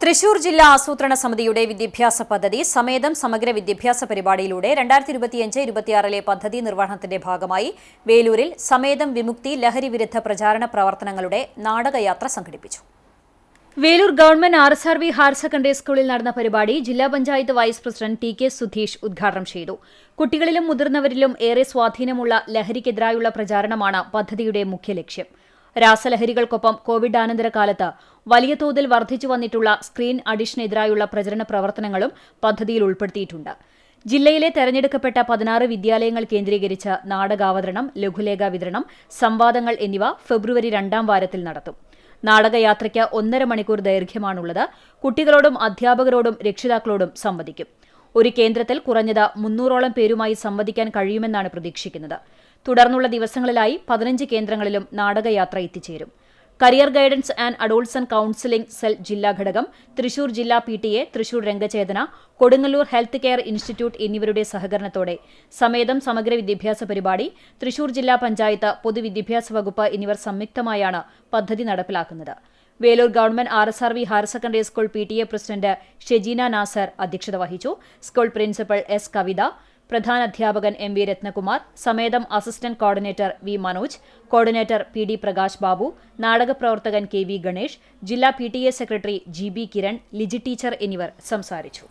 തൃശൂർ ജില്ലാ ആസൂത്രണ സമിതിയുടെ വിദ്യാഭ്യാസ പദ്ധതി സമേതം സമഗ്ര വിദ്യാഭ്യാസ പരിപാടിയിലൂടെ രണ്ടായിരത്തി ഇരുപത്തിയഞ്ച് ഇരുപത്തിയാറിലെ പദ്ധതി നിർവഹണത്തിന്റെ ഭാഗമായി വേലൂരിൽ സമേതം വിമുക്തി ലഹരി വിരുദ്ധ പ്രചാരണ പ്രവർത്തനങ്ങളുടെ നാടകയാത്ര സംഘടിപ്പിച്ചു. Velur government R S R V higher secondary സ്കൂളിൽ നടന്ന പരിപാടി ജില്ലാ panchayat vice president T K Sudheesh ഉദ്ഘാടനം ചെയ്തു. കുട്ടികളിലും മുതിർന്നവരിലും ഏറെ സ്വാധീനമുള്ള ലഹരിക്കെതിരായുള്ള പ്രചാരണമാണ് പദ്ധതിയുടെ മുഖ്യ ലക്ഷ്യം. രാസലഹരികൾക്കൊപ്പം കോവിഡാനന്തര കാലത്ത് വലിയ തോതിൽ വർദ്ധിച്ചു വന്നിട്ടുള്ള സ്ക്രീൻ അഡിഷനെതിരായുള്ള പ്രചരണ പ്രവർത്തനങ്ങളും പദ്ധതിയിൽ ഉൾപ്പെടുത്തിയിട്ടുണ്ട്. ജില്ലയിലെ തെരഞ്ഞെടുക്കപ്പെട്ട പതിനാറ് വിദ്യാലയങ്ങൾ കേന്ദ്രീകരിച്ച് നാടകാവതരണം ലഘുലേഖ വിതരണം സംവാദങ്ങൾ എന്നിവ ഫെബ്രുവരി രണ്ടാം വാരത്തിൽ നടത്തും. നാടകയാത്രയ്ക്ക് ഒന്നര മണിക്കൂർ ദൈർഘ്യമാണുള്ളത്. കുട്ടികളോടും അധ്യാപകരോടും രക്ഷിതാക്കളോടും സംവദിക്കും. ഒരു കേന്ദ്രത്തിൽ കുറഞ്ഞത് മുന്നൂറോളം പേരുമായി സംവദിക്കാൻ കഴിയുമെന്നാണ് പ്രതീക്ഷിക്കുന്നത്. തുടർന്നുള്ള ദിവസങ്ങളിലായി പതിനഞ്ച് കേന്ദ്രങ്ങളിലും നാടകയാത്ര എത്തിച്ചേരും. Career guidance and adolescent counselling cell ജില്ലാ ഘടകം തൃശൂർ ജില്ലാ P T A Thrissur Rangachetana Kodungallur health care institute എന്നിവരുടെ സഹകരണത്തോടെ സമേതം സമഗ്ര വിദ്യാഭ്യാസ പരിപാടി തൃശൂർ ജില്ലാ പഞ്ചായത്ത് പൊതുവിദ്യാഭ്യാസ വകുപ്പ് എന്നിവർ സംയുക്തമായാണ് പദ്ധതി നടപ്പിലാക്കുന്നത്. Veloor government R S R V higher secondary school P T A president Shejeena Nasar അധ്യക്ഷത വഹിച്ചു. സ്കൂൾ പ്രിൻസിപ്പൽ എസ് കവിത പ്രധാനാധ്യാപകൻ M V Ratnakumar സമേതം assistant coordinator V Manoj coordinator P D Prakash Babu നാടക പ്രവർത്തകൻ കെ വി ഗണേഷ് ജില്ലാ P T A secretary G B Kiran Liji teacher എന്നിവർ സംസാരിച്ചു.